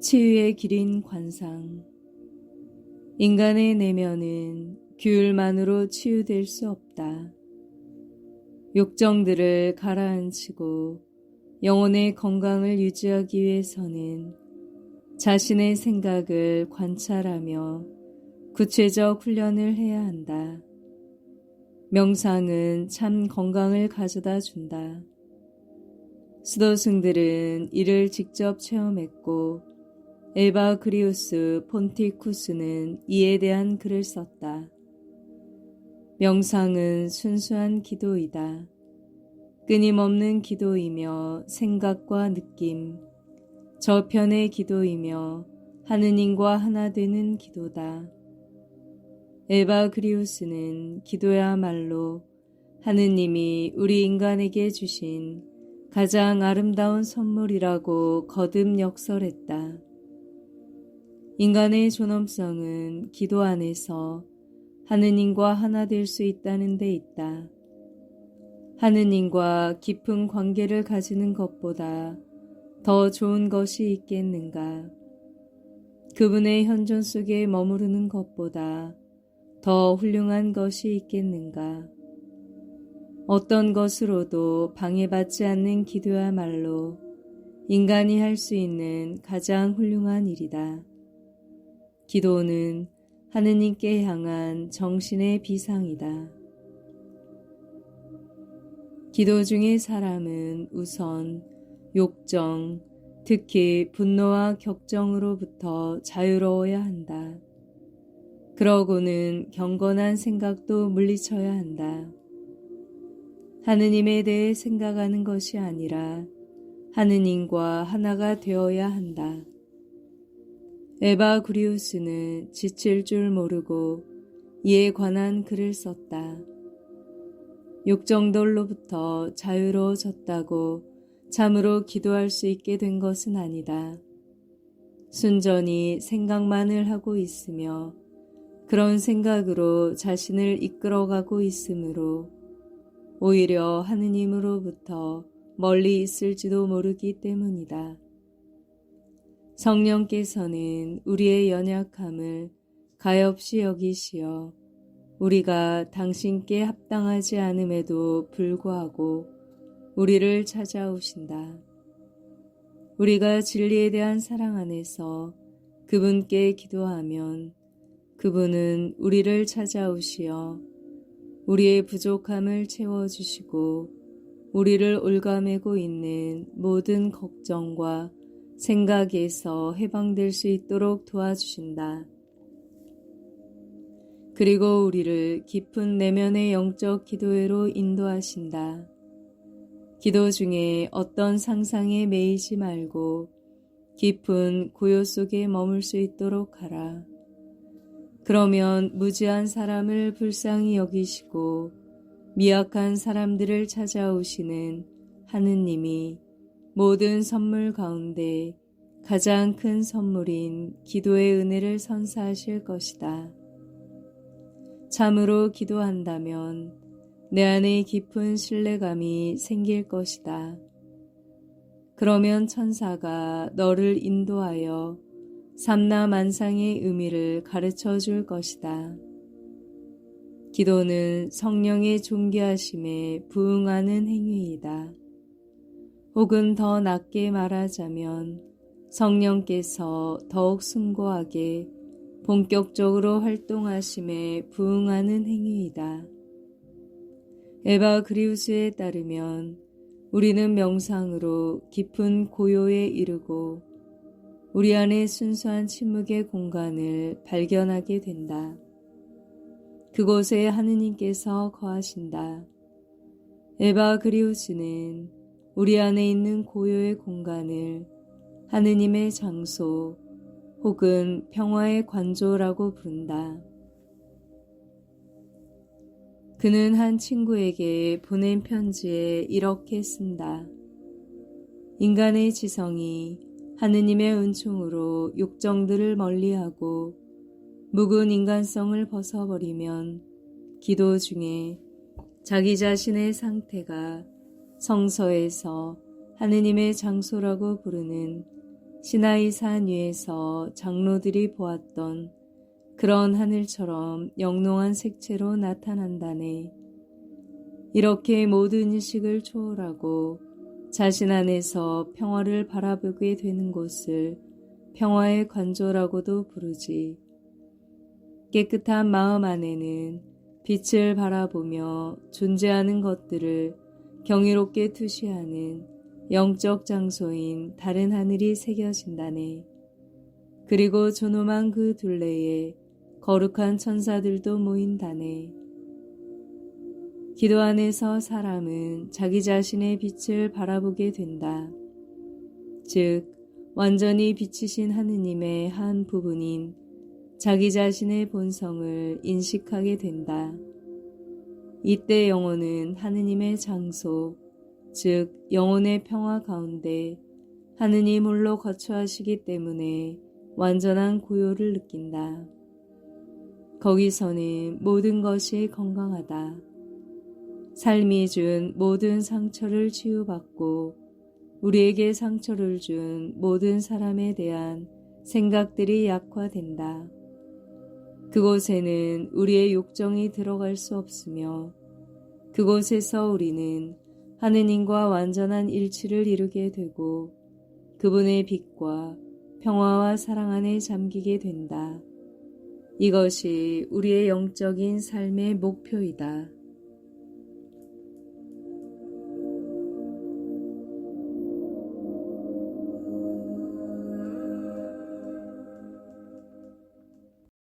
치유의 길인 관상. 인간의 내면은 규율만으로 치유될 수 없다. 욕정들을 가라앉히고 영혼의 건강을 유지하기 위해서는 자신의 생각을 관찰하며 구체적 훈련을 해야 한다. 명상은 참 건강을 가져다 준다. 수도승들은 이를 직접 체험했고 에바 그리우스 폰티쿠스는 이에 대한 글을 썼다. 명상은 순수한 기도이다. 끊임없는 기도이며 생각과 느낌, 저편의 기도이며 하느님과 하나 되는 기도다. 에바 그리우스는 기도야말로 하느님이 우리 인간에게 주신 가장 아름다운 선물이라고 거듭 역설했다. 인간의 존엄성은 기도 안에서 하느님과 하나 될 수 있다는 데 있다. 하느님과 깊은 관계를 가지는 것보다 더 좋은 것이 있겠는가? 그분의 현존 속에 머무르는 것보다 더 훌륭한 것이 있겠는가? 어떤 것으로도 방해받지 않는 기도야말로 인간이 할 수 있는 가장 훌륭한 일이다. 기도는 하느님께 향한 정신의 비상이다. 기도 중의 사람은 우선 욕정, 특히 분노와 격정으로부터 자유로워야 한다. 그러고는 경건한 생각도 물리쳐야 한다. 하느님에 대해 생각하는 것이 아니라 하느님과 하나가 되어야 한다. 에바 구리우스는 지칠 줄 모르고 이에 관한 글을 썼다. 욕정돌로부터 자유로워졌다고 참으로 기도할 수 있게 된 것은 아니다. 순전히 생각만을 하고 있으며 그런 생각으로 자신을 이끌어가고 있으므로 오히려 하느님으로부터 멀리 있을지도 모르기 때문이다. 성령께서는 우리의 연약함을 가엾이 여기시어 우리가 당신께 합당하지 않음에도 불구하고 우리를 찾아오신다. 우리가 진리에 대한 사랑 안에서 그분께 기도하면 그분은 우리를 찾아오시어 우리의 부족함을 채워주시고 우리를 올가매고 있는 모든 걱정과 생각에서 해방될 수 있도록 도와주신다. 그리고 우리를 깊은 내면의 영적 기도회로 인도하신다. 기도 중에 어떤 상상에 매이지 말고 깊은 고요 속에 머물 수 있도록 하라. 그러면 무지한 사람을 불쌍히 여기시고 미약한 사람들을 찾아오시는 하느님이 모든 선물 가운데 가장 큰 선물인 기도의 은혜를 선사하실 것이다. 참으로 기도한다면 내 안에 깊은 신뢰감이 생길 것이다. 그러면 천사가 너를 인도하여 삼라만상의 의미를 가르쳐 줄 것이다. 기도는 성령의 존귀하심에 부응하는 행위이다. 혹은 더 낮게 말하자면 성령께서 더욱 숭고하게 본격적으로 활동하심에 부응하는 행위이다. 에바 그리우스에 따르면 우리는 명상으로 깊은 고요에 이르고 우리 안에 순수한 침묵의 공간을 발견하게 된다. 그곳에 하느님께서 거하신다. 에바 그리우스는 우리 안에 있는 고요의 공간을 하느님의 장소 혹은 평화의 관조라고 부른다. 그는 한 친구에게 보낸 편지에 이렇게 쓴다. 인간의 지성이 하느님의 은총으로 욕정들을 멀리하고 묵은 인간성을 벗어버리면 기도 중에 자기 자신의 상태가 성서에서 하느님의 장소라고 부르는 시나이 산 위에서 장로들이 보았던 그런 하늘처럼 영롱한 색채로 나타난다네. 이렇게 모든 의식을 초월하고 자신 안에서 평화를 바라보게 되는 곳을 평화의 관조라고도 부르지. 깨끗한 마음 안에는 빛을 바라보며 존재하는 것들을 경이롭게 투시하는 영적 장소인 다른 하늘이 새겨진다네. 그리고 존엄한 그 둘레에 거룩한 천사들도 모인다네. 기도 안에서 사람은 자기 자신의 빛을 바라보게 된다. 즉, 완전히 빛이신 하느님의 한 부분인 자기 자신의 본성을 인식하게 된다. 이때 영혼은 하느님의 장소, 즉 영혼의 평화 가운데 하느님 홀로 거처하시기 때문에 완전한 고요를 느낀다. 거기서는 모든 것이 건강하다. 삶이 준 모든 상처를 치유받고 우리에게 상처를 준 모든 사람에 대한 생각들이 약화된다. 그곳에는 우리의 욕정이 들어갈 수 없으며 그곳에서 우리는 하느님과 완전한 일치를 이루게 되고 그분의 빛과 평화와 사랑 안에 잠기게 된다. 이것이 우리의 영적인 삶의 목표이다.